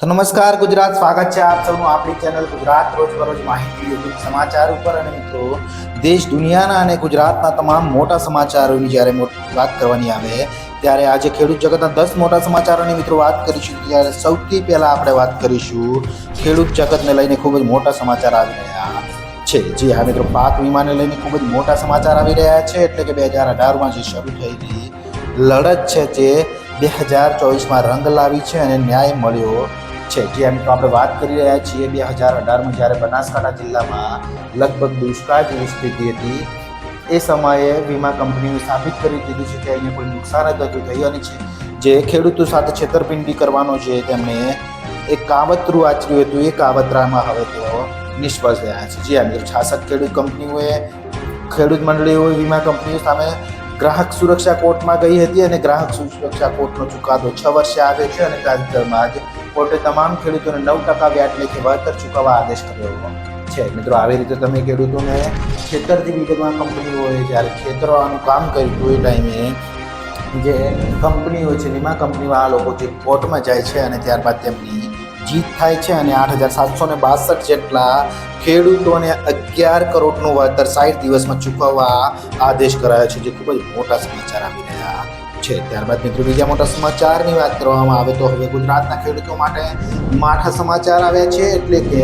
તો નમસ્કાર, ગુજરાત સ્વાગત છે આપ સૌનું આપણી ચેનલ ગુજરાત રોજબરોજ માહિતી, યુટ્યુબ સમાચાર ઉપર. અને મિત્રો, દેશ દુનિયાના અને ગુજરાતના તમામ મોટા સમાચારોની જ્યારે વાત કરવાની આવે, ત્યારે આજે ખેડૂત જગતના દસ મોટા સમાચારોની મિત્રો વાત કરીશું. ત્યારે સૌથી પહેલાં આપણે વાત કરીશું, ખેડૂત જગતને લઈને ખૂબ જ મોટા સમાચાર આવી રહ્યા છે. જી હા મિત્રો, પાક વીમાને લઈને ખૂબ જ મોટા સમાચાર આવી રહ્યા છે. એટલે કે બે હજાર અઢારમાં જે શરૂ થયેલી લડત છે જે બે હજાર ચોવીસમાં રંગ લાવી છે અને ન્યાય મળ્યો. છે. જે મિત્રો આપણે વાત કરી રહ્યા છીએ, બે હજાર અઢારમાં જ્યારે બનાસકાંઠા જિલ્લામાં લગભગ દુષ્કાળ જેવી સ્થિતિ હતી, એ સમયે વીમા કંપનીએ સ્થાપિત કરી દીધું છે કે અહીંયા કોઈ નુકસાન જ નથી થયું અને છે. જે ખેડૂતો સાથે છેતરપિંડી કરવાનો છે તેમણે એક કાવતરું આચર્યું હતું, એ કાવતરામાં હવે તેઓ નિષ્ફળ થયા છે. જે અંદર છાસઠ ખેડૂત કંપનીઓએ, ખેડૂત મંડળીઓએ વીમા કંપનીઓ સામે ગ્રાહક સુરક્ષા કોર્ટમાં ગઈ હતી અને ગ્રાહક સુરક્ષા કોર્ટનો ચુકાદો છ વર્ષે આવે છે અને તાજેતરમાં આજે કોર્ટે તમામ ખેડૂતોને નવ ટકા વ્યાજ લેખે વળતર ચૂકવવા આદેશ કર્યો છે, મિત્રો, આવી રીતે તમે ખેડૂતોને ખેતરથી વિગતમાં કંપનીઓએ જ્યારે ખેતરવાનું કામ કર્યું હતું એ ટાઈમે જે કંપનીઓ છે, વીમા કંપનીમાં આ લોકો જે કોર્ટમાં જાય છે અને ત્યારબાદ તેમની જીત થાય છે અને આઠ હજાર સાતસો ને બાસઠ જેટલા ખેડૂતોને અગિયાર કરોડનું વળતર સાઠ દિવસમાં ચૂકવવા આદેશ કરાયો છે, જે ખૂબ જ મોટા સમાચાર આવી રહ્યા છે. ત્યારબાદ મિત્રો બીજા મોટા સમાચારની વાત કરવામાં આવે તો હવે ગુજરાતના ખેડૂતો માટે માઠા સમાચાર આવ્યા છે, એટલે કે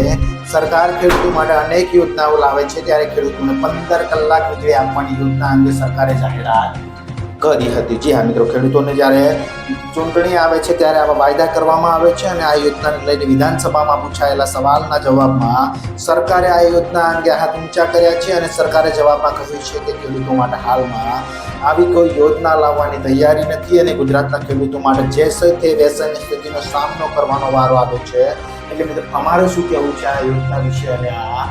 સરકાર ખેડૂતો માટે અનેક યોજનાઓ લાવે છે, ત્યારે ખેડૂતોને પંદર કલાક વીજળી આપવાની યોજના અંગે સરકારે જાહેરાત કરી હતી. જી હા મિત્રો, ખેડૂતોને જ્યારે ચૂંટણી આવે છે ત્યારે આવા વાયદા કરવામાં આવે છે અને આ યોજનાને લઈને વિધાનસભામાં પૂછાયેલા સવાલના જવાબમાં સરકારે આ યોજના અંગે હાથ ઊંચા કર્યા છે અને સરકારે જવાબમાં કહ્યું છે કે ખેડૂતો માટે હાલમાં આવી કોઈ યોજના લાવવાની તૈયારી નથી અને ગુજરાતના ખેડૂતો માટે જે છે તે વ્યસનની સ્થિતિનો સામનો કરવાનો વારો આવ્યો છે. એટલે મિત્રો અમારે શું કહેવું છે આ યોજના વિશે અને આ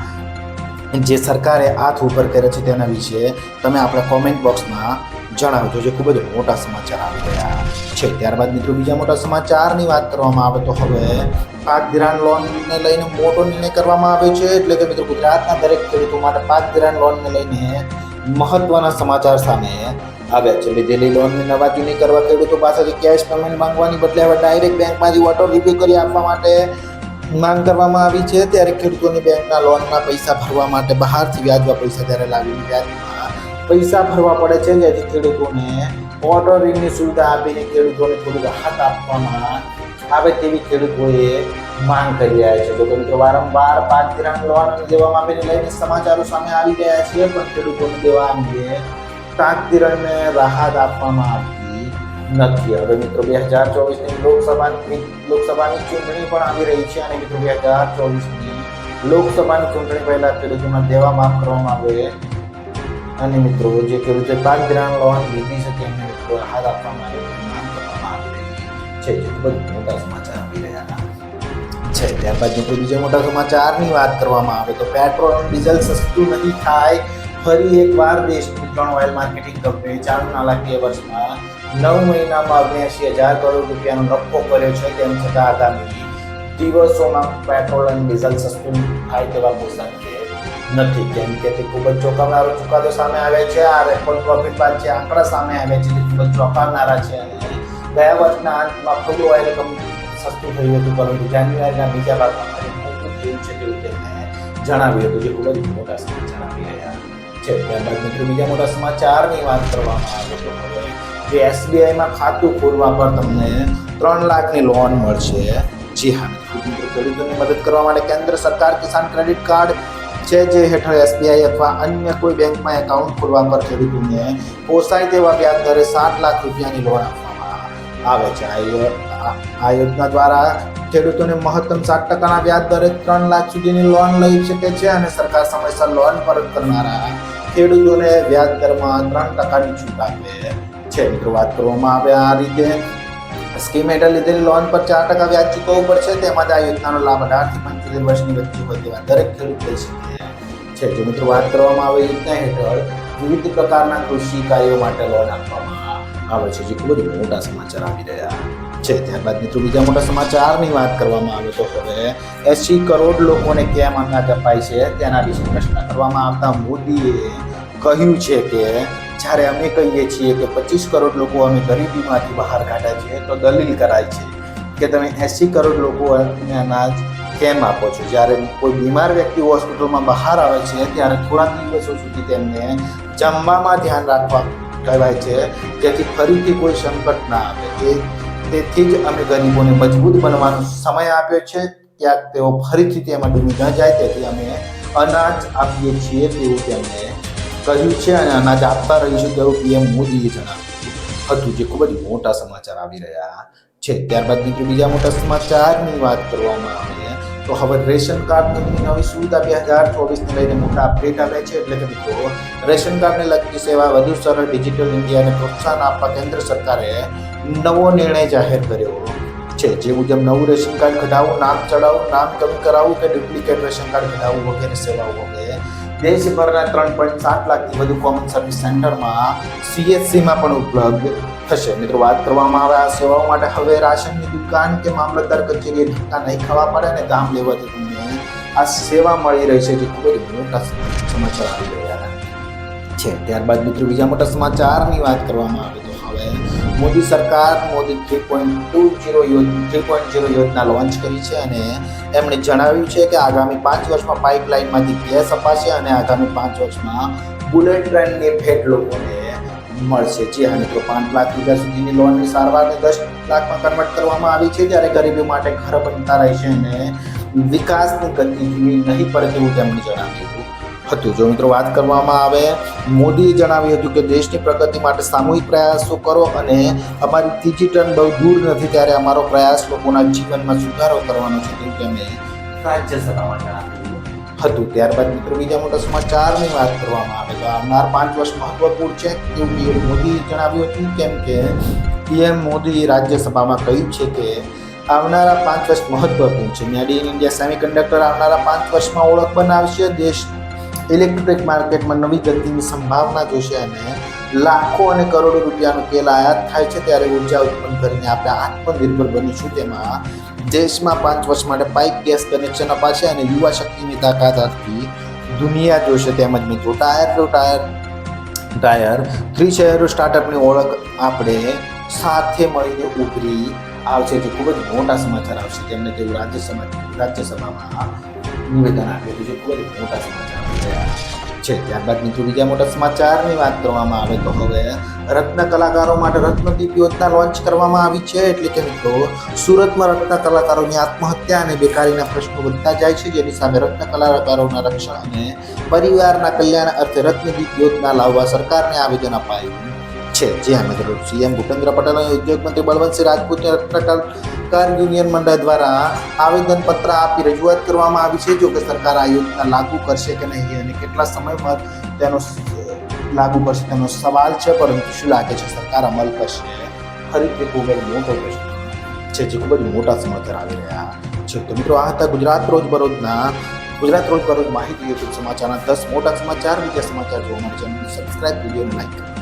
જે સરકારે હાથ ઉપર કરે છે તેના વિશે? તમે આપણા કોમેન્ટ બોક્સમાં જણાવજો જે ખૂબ જ મોટા સમાચાર આવી રહ્યા છે. ત્યારબાદ મિત્રો બીજા મોટા સમાચારની વાત કરવામાં આવે તો હવે પાક ધિરાણ લોનને લઈને મોટો નિર્ણય કરવામાં આવ્યો છે. એટલે કે મિત્રો ગુજરાતના દરેક ખેડૂતો માટે પાક ધિરાણ લોનને લઈને મહત્વના સમાચાર સામે આવ્યા છે. લીધેલી લોનની નવા જૂની કરવા ખેડૂતો પાસેથી કેશ પેમેન્ટ માંગવાની બદલે હવે ડાયરેક્ટ બેંકમાંથી ઓટો રિવ્યુ કરી આપવા માટે માંગ કરવામાં આવી છે. ત્યારે ખેડૂતોની બેંકના લોનના પૈસા ભરવા માટે બહારથી વ્યાજવા પૈસા ત્યારે લાવીને વ્યાજમાં પૈસા ભરવા પડે છે જેથી ખેડૂતોને ઓર્ડરિંગની રિંગની સુવિધા આપીને ખેડૂતોને થોડી રાહત આપવામાં આવે તેવી ખેડૂતોએ માંગ કરી રહ્યા છે. જો કે મિત્રો વારંવાર પાક ધિરાણ લોન દેવા માફીને લઈને સમાચારો સામે આવી ગયા છે, પણ ખેડૂતોને દેવા અંગે પાક ધિરાણને રાહત આપવામાં આવતી નથી. હવે મિત્રો બે હજાર ચોવીસની લોકસભાની લોકસભાની ચૂંટણી પણ આવી રહી છે અને મિત્રો બે હજાર ચોવીસની લોકસભાની ચૂંટણી પહેલા ખેડૂતોના દેવા માફ કરવામાં આવે અને મિત્રો જે ખેડૂતે પાક ધિરાણ લોન લીધી છે તેમને મિત્રો હાથ આપવામાં આવે છે જે ખૂબ જ મોટા સમાચાર આવી રહ્યા છે ત્યારબાદ મિત્રો બીજા મોટા સમાચારની વાત કરવામાં આવે તો પેટ્રોલ અને ડીઝલ સસ્તું નહીં થાય ફરી એકવાર દેશની ત્રણ ઓઇલ માર્કેટિંગ કંપની ચાલુ નાણાકીય વર્ષમાં નવ મહિનામાં ઓગણસી હજાર કરોડ રૂપિયાનો નફો કર્યો છે તેમ છતાં આગામી દિવસોમાં પેટ્રોલ અને ડીઝલ સસ્તું થાય તેવા ઘોષણા નથી. કેમ કે તે ખૂબ જ ચોંકાવનારો ચુકાદો સામે આવે છે. આ રેકોર્ડ પ્રોફિટ બાદ જે આંકડા સામે આવે છે, તે ખૂબ જ ચોંકાવનારા છે. અને ગયા વર્ષના અંતમાં ફૂડ ઓઇલ સસ્તું થયું હતું, પરંતુ જાન્યુઆરીના બીજા ભાગમાં છે તેવું જણાવ્યું હતું, જે ખૂબ જ મોટા સમાચાર આવી રહ્યા છે. ત્યારબાદ મિત્રો, બીજા મોટા સમાચારની વાત કરવામાં આવે તો જે એસબીઆઈમાં ખાતું ખોલવા પર તમને ત્રણ લાખની લોન મળશે. જી હા ખેડૂતોની મદદ કરવા માટે કેન્દ્ર સરકાર કિસાન ક્રેડિટ કાર્ડ છે જે હેઠળ એસબીઆઈ અથવા અન્ય કોઈ બેંકમાં એકાઉન્ટ ખોલવા પર ખેડૂતોને પોસાય તેવા વ્યાજ દરે સાત લાખ રૂપિયાની લોન આપવામાં આવે છે. આ યોજના દ્વારા ખેડૂતોને મહત્તમ સાત ટકાના વ્યાજ દરે ત્રણ લાખ સુધીની લોન લઈ શકે છે અને સરકાર સમયસર લોન પરત કરનારા ખેડૂતોને વ્યાજ દરમાં ત્રણ ટકાની છૂટ આપે છે. મિત્રો, વાત કરવામાં આવે આ રીતે સ્કીમ હેઠળ લીધેલી લોન પર ચાર ટકા વ્યાજ ચૂકવવું પડશે. તેમજ આ યોજનાનો લાભ અઢારથી પંચોતેર વર્ષની વચ્ચે હોય તેવા દરેક ખેડૂત લઈ શકે છે. જો મિત્રો વાત કરવામાં આવે યોજના હેઠળ વિવિધ પ્રકારના કૃષિ કાર્યો માટે લોન આપવામાં આવે છે, જે ખૂબ જ મોટા સમાચાર આવી રહ્યા છે. ત્યારબાદ મિત્રો બીજા મોટા સમાચારની વાત કરવામાં આવે તો હવે એસી કરોડ લોકોને કેમ અનાજ અપાય છે તેના વિશે પ્રશ્ન કરવામાં આવતા મોદીએ કહ્યું છે કે જ્યારે અમે કહીએ છીએ કે પચીસ કરોડ લોકો અમે ગરીબીમાંથી બહાર કાઢ્યા છે, તો દલીલ કરાય છે કે તમે એંસી કરોડ લોકોને અનાજ કેમ આપો છો? જ્યારે કોઈ બીમાર વ્યક્તિ હોસ્પિટલમાં બહાર આવે છે, ત્યારે થોડા દિવસો સુધી તેમને જમવામાં ધ્યાન રાખવા કહેવાય છે. જેથી ફરીથી કોઈ સંકટ ના આવે. તેથી જ અમે ગરીબોને મજબૂત બનવાનો સમય આપ્યો છે. ક્યાંક તેઓ ફરીથી તેમાં ડૂબી ન જાય, તેથી અમે અનાજ આપીએ છીએ તેવું તેમણે કહ્યું છે અને અનાજ આપતા રહીશું તેવું પીએમ મોદીએ જણાવ્યું. હતું જે ખૂબ જ મોટા સમાચાર આવી રહ્યા છે. ત્યારબાદ મિત્રો બીજા મોટા સમાચારની વાત કરવામાં આવે તો હવે રેશન કાર્ડની નવી સુવિધા બે હજાર ચોવીસને લઈને મોટા અપડેટ આવે છે. એટલે કે મિત્રો, રેશન કાર્ડને લગતી સેવા વધુ સરળ ડિજિટલ ઇન્ડિયાને પ્રોત્સાહન આપવા કેન્દ્ર સરકારે નવો નિર્ણય જાહેર કર્યો. છે. જે મુજબ નવું રેશન કાર્ડ કઢાવવું નામ ચડાવવું નામ કમી કરાવવું કે ડુપ્લિકેટ રેશન કાર્ડ કઢાવવું વગેરે, સેવાઓ વગેરે. દેશભરના ત્રણ પોઈન્ટ સાત લાખથી વધુ કોમન સર્વિસ સેન્ટરમાં સીએચસીમાં પણ ઉપલબ્ધ થશે. મિત્રો, વાત કરવામાં આવે આ સેવાઓ માટે, હવે રાશનની દુકાન કે મામલતદાર કચેરીએ ધક્કા નહીં ખાવા પડે અને ગામ લેવાથી તમને આ સેવા મળી રહી છે જે ખૂબ જ મોટા સમાચાર આવી રહ્યા છે. ત્યારબાદ મિત્રો, બીજા મોટા સમાચારની વાત કરવામાં આવે હવે મોદી સરકાર Modi three point two zero three point zero યોજના લોન્ચ કરી છે અને એમણે જણાવ્યું છે કે આગામી પાંચ વર્ષમાં પાઇપલાઇનમાંથી ગેસ અપાશે અને આગામી પાંચ વર્ષમાં બુલેટ ટ્રેનની ભેટ લોકોને મળશે. જે અને તો પાંચ લાખ રૂપિયા સુધીની લોનની સારવારને દસ લાખમાં કન્વર્ટ કરવામાં આવી છે ત્યારે ગરીબી માટે ઘર બનતા રહેશે અને વિકાસની ગતિ નહીં પડે તેવું તેમણે જણાવ્યું હતું. જો મિત્રો વાત કરવામાં આવે મોદીએ જણાવ્યું હતું કે દેશની પ્રગતિ માટે સામૂહિક પ્રયાસો કરો અને અમારી ત્રીજી ટર્ન બહુ દૂર નથી ત્યારે અમારો પ્રયાસ લોકોના જીવનમાં સુધારો કરવાનો છે તેવું તેમણે રાજ્યસભામાં જણાવ્યું. હતું. ત્યારબાદ મિત્રો બીજા મોટા સમાચારની વાત કરવામાં આવે તો આવનાર પાંચ વર્ષ મહત્વપૂર્ણ છે તેવું પીએમ મોદીએ જણાવ્યું હતું. કેમ કે પીએમ મોદી રાજ્યસભામાં કહ્યું છે કે આવનારા પાંચ વર્ષ મહત્વપૂર્ણ છે. મેડ ઇન ઇન્ડિયા સેમિકન્ડક્ટર આવનારા પાંચ વર્ષમાં ઓળખ બનાવશે. દેશ ઇલેક્ટ્રિક માર્કેટમાં નવી ગતિની સંભાવના જોશે અને લાખો અને કરોડો રૂપિયાનું તેલ આયાત થાય છે ત્યારે ઊર્જા ઉત્પન્ન કરીને આપણે આત્મનિર્ભર બનીશું. તેમાં દેશમાં પાંચ વર્ષ માટે પાઇપ ગેસ કનેક્શન અપાશે અને યુવા શક્તિની તાકાત આપતી દુનિયા જોશે. તેમજ મિત્રો, tier two tier tier three શહેરો સ્ટાર્ટઅપની ઓળખ આપણે સાથે મળીને ઉભરી આવશે જે ખૂબ જ મોટા સમાચાર આવશે. તેમને તેવું રાજ્યસભા, રાજ્યસભામાં નિવેદન આપ્યું હતું. જે ખૂબ જ મોટા સમાચાર છે, ત્યારબાદ મિત્રો બીજા મોટા સમાચારની વાત કરવામાં આવે તો હવે રત્ન કલાકારો માટે રત્નદીપ યોજના લોન્ચ કરવામાં આવી છે. એટલે કે મિત્રો, સુરતમાં રત્ન કલાકારોની આત્મહત્યા અને બેકારીના પ્રશ્નો વધતા જાય છે, જેની સામે રત્ન કલાકારોના રક્ષણ અને પરિવારના કલ્યાણ અર્થે રત્નદીપ યોજના લાવવા સરકારને આવેદન અપાયું છે. જે મિત્રો. સીએમ ભૂપેન્દ્ર પટેલ અને ઉદ્યોગ મંત્રી બળવંતસિંહ રાજપૂતને રત્ન કલાકાર યુનિયન મંડળ દ્વારા આવેદનપત્ર આપી રજૂઆત કરવામાં આવી છે, જો કે સરકાર આ યોજના લાગુ કરશે કે નહીં અને કેટલા સમયમાં તેનો લાગુ કરશે તેનો સવાલ છે, પરંતુ શું લાગે છે સરકાર અમલ કરશે? ફરીથી ખૂબ જ મોટો પ્રશ્ન છે, જે ખૂબ જ મોટા સમાચાર આવી રહ્યા છે. તો મિત્રો, આ હતા ગુજરાત રોજબરોજના ગુજરાત રોજબરોજ માહિતી યુટ્યુબ સમાચારના દસ મોટા સમાચાર. બીજા સમાચાર જોવા મળે છે સબસ્ક્રાઇબ વીડિયો લાઈક કરો.